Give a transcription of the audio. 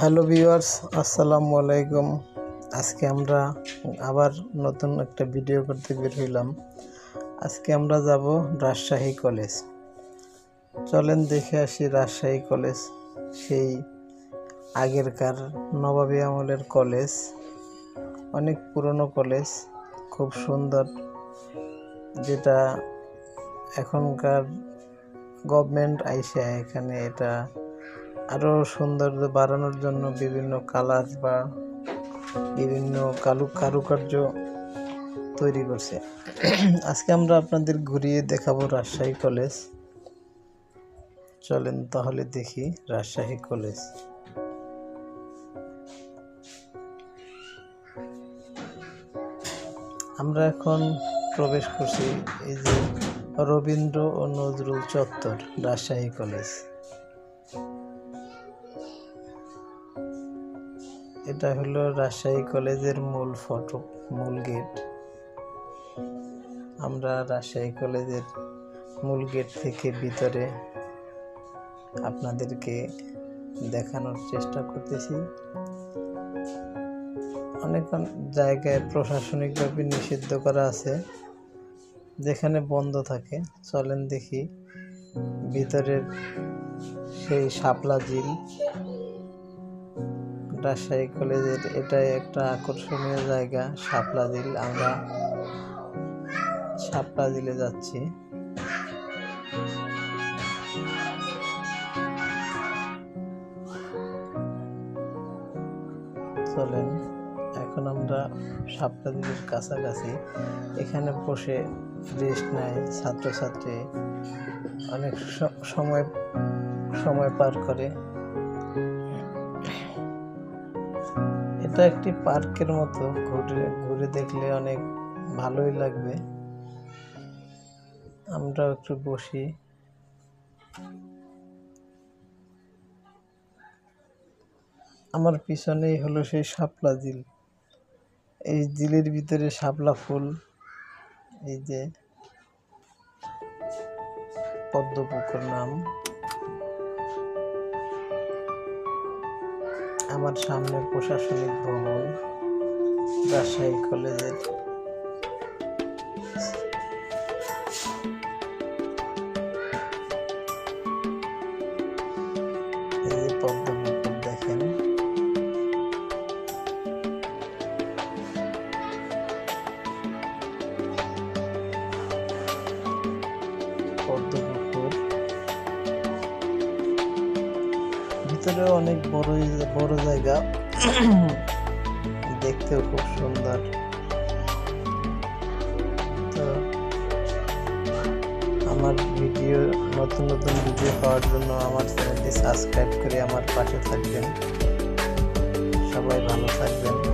Hello viewers, আসসালামু আলাইকুম। আজকে আমরা আবার নতুন একটা ভিডিও করতে বের হইলাম। আজকে আমরা যাব রাজশাহী কলেজ। চলেন দেখে আসি রাজশাহী কলেজ, সেই আগেরকার নবাবী আমলের কলেজ। অনেক পুরনো কলেজ, খুব সুন্দর, যেটা এখনকার গভর্নমেন্ট আইসা এখানে এটা আরও সৌন্দর্য বাড়ানোর জন্য বিভিন্ন কালার বা বিভিন্ন কালু কারুকার্য তৈরি করছে। আজকে আমরা আপনাদের ঘুরিয়ে দেখাবো রাজশাহী কলেজ। চলেন তাহলে দেখি রাজশাহী কলেজ। আমরা এখন প্রবেশ করছি এই যে রবীন্দ্র ও নজরুল চত্বর, রাজশাহী কলেজ। এটা হলো রাজশাহী কলেজের মূল ফটো, মূল গেট। আমরা রাজশাহী কলেজের মূল গেট থেকে ভিতরে আপনাদেরকে দেখানোর চেষ্টা করতেছি। অনেক জায়গায় প্রশাসনিকভাবে নিষিদ্ধ করা আছে। যেখানে বন্ধ থাকে, চলেন দেখি। ভিতরের সেই শাপলা ঝিল রাজশাহী কলেজের এটাই একটা আকর্ষণীয় জায়গা, শাপলা ঝিল। আমরা শাপলা ঝিলে যাচ্ছি। চলেন, এখন আমরা শাপলা ঝিলের কাছাকাছি। এখানে বসে রেস্ট নেয় ছাত্রছাত্রী। অনেক সময় সময় পার করে। এটা একটি পার্কের মতো, ঘুরে ঘুরে দেখলে অনেক ভালোই লাগবে। আমরা একটু বসি। আমার পিছনেই হলো সেই শাপলা ঝিল। এই ঝিলের ভিতরে শাপলা ফুল, এই যে পদ্মপুকুর নাম। আমার সামনে প্রশাসনিক ভবন রাজশাহী কলেজের ভিতরে অনেক বড় বড় জায়গা। দেখতেও খুব সুন্দর। তো, আমার ভিডিও, নতুন নতুন ভিডিও পাওয়ার জন্য আমার চ্যানেলটি সাবস্ক্রাইব করে আমার পাশে থাকবেন। সবাই ভালো থাকবেন।